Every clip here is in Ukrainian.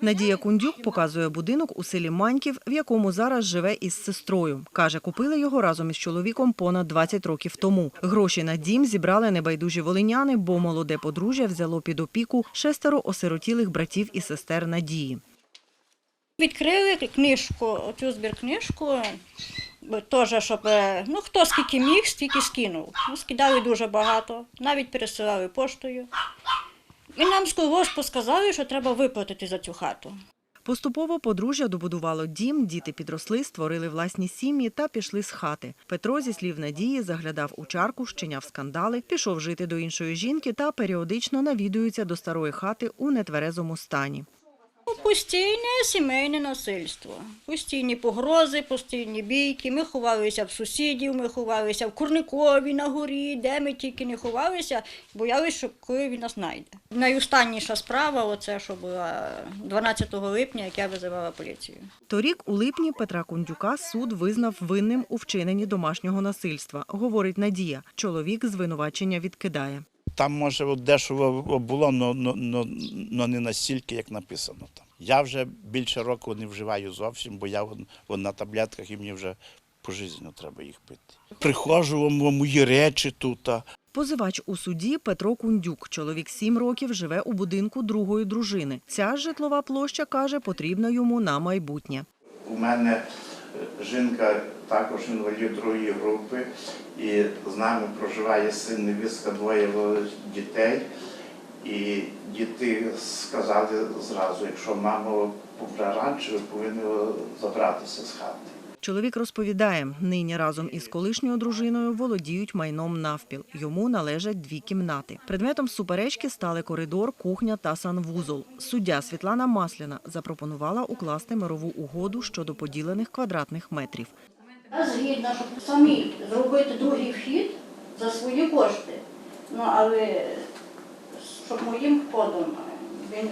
Надія Кундюк показує будинок у селі Маньків, в якому зараз живе із сестрою. Каже, купили його разом із чоловіком понад 20 років тому. Гроші на дім зібрали небайдужі волиняни, бо молоде подружжя взяло під опіку шестеро осиротілих братів і сестер Надії. Відкрили книжку, цю збіркнижку, бо теж, щоб ну, хто скільки міг, стільки скинув. Ну, скидали дуже багато, навіть пересилали поштою. І нам з колгоспу сказали, що треба виплатити за цю хату. Поступово подружжя добудувало дім, діти підросли, створили власні сім'ї та пішли з хати. Петро, зі слів Надії, заглядав у чарку, щиняв скандали, пішов жити до іншої жінки та періодично навідується до старої хати у нетверезому стані. Постійне сімейне насильство, постійні погрози, постійні бійки. Ми ховалися в сусідів, ми ховалися в Курникові на горі, де ми тільки не ховалися, боялися, що коли він нас знайде. Найостанніша справа, оце що була 12 липня, як я визивала поліцію. Торік у липні Петра Кундюка суд визнав винним у вчиненні домашнього насильства, говорить Надія. Чоловік звинувачення відкидає. Там, може, дешево було, але не настільки, як написано там. Я вже більше року не вживаю зовсім, бо я вон, вон на таблетках і мені вже пожизненно треба їх пити. Приходжу вам мої речі тут. Позивач у суді Петро Кундюк. Чоловік сім років живе у будинку другої дружини. Ця житлова площа каже, потрібна йому на майбутнє. У мене е, жінка також інвалід другої групи, і з нами проживає син невістка, двоє дітей. І діти сказали зразу, якщо мама помре раніше, ви повинні забратися з хати. Чоловік розповідає, нині разом із колишньою дружиною володіють майном навпіл. Йому належать дві кімнати. Предметом суперечки стали коридор, кухня та санвузол. Суддя Світлана Масляна запропонувала укласти мирову угоду щодо поділених квадратних метрів. Я згідна, щоб самі зробити другий вхід за свої кошти. Ну, але щоб моїм ходом він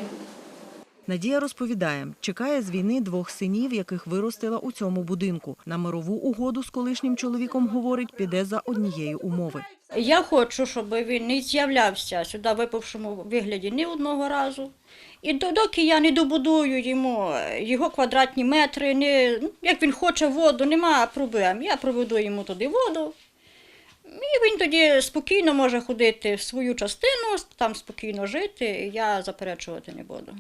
Надія розповідає, чекає з війни двох синів, яких виростила у цьому будинку. На мирову угоду з колишнім чоловіком говорить, піде за однієї умови. Я хочу, щоб він не з'являвся сюди в випавшому вигляді ні одного разу. І доки я не добудую йому його квадратні метри, не, ну, як він хоче воду, немає проблем. Я проведу йому туди воду. Тоді спокійно може ходити в свою частину, там спокійно жити, і я заперечувати не буду.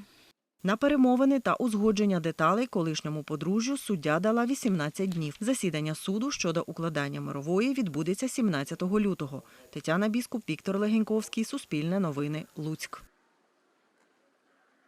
На перемовини та узгодження деталей колишньому подружжю суддя дала 18 днів. Засідання суду щодо укладання мирової відбудеться 17 лютого. Тетяна Біскуп, Віктор Легеньковський, Суспільне новини, Луцьк.